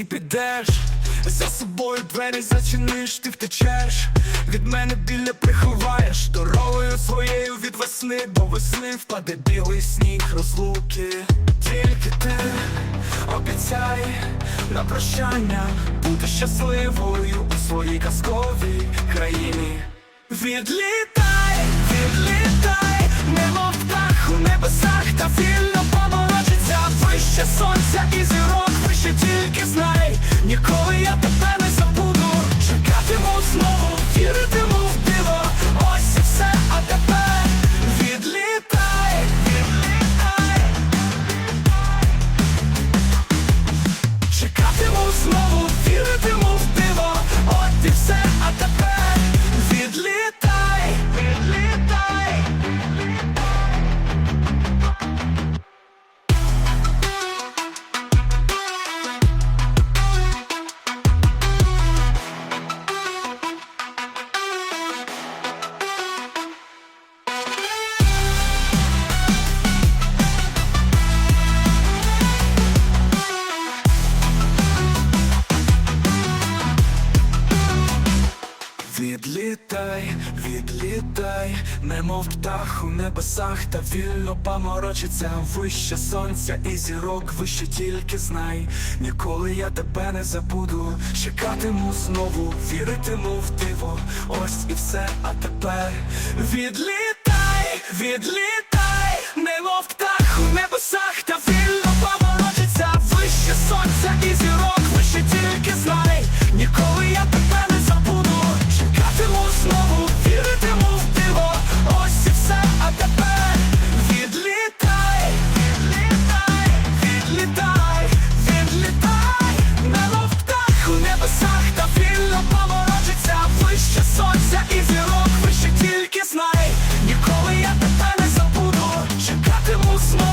підеш, за собою двері зачиниш, ти втечеш, від мене біля приховаєш дорогою своєю від весни до весни впаде білий сніг розлуки. Тільки ти обіцяй на прощання бути щасливою у своїй казковій країні. Відлітай, відлітай, немов птах у небесах та вільно поморочиться вище сонця і зірок, вище тільки знай, ніколи я тебе Відлітай, відлітай, немов птах у небесах та вільно поморочиться вище сонця і зірок, вище тільки знай, ніколи я тебе не забуду. Чекатиму знову, віритиму в диво. Ось і все, а тепер відлітай, відлітай, smoke.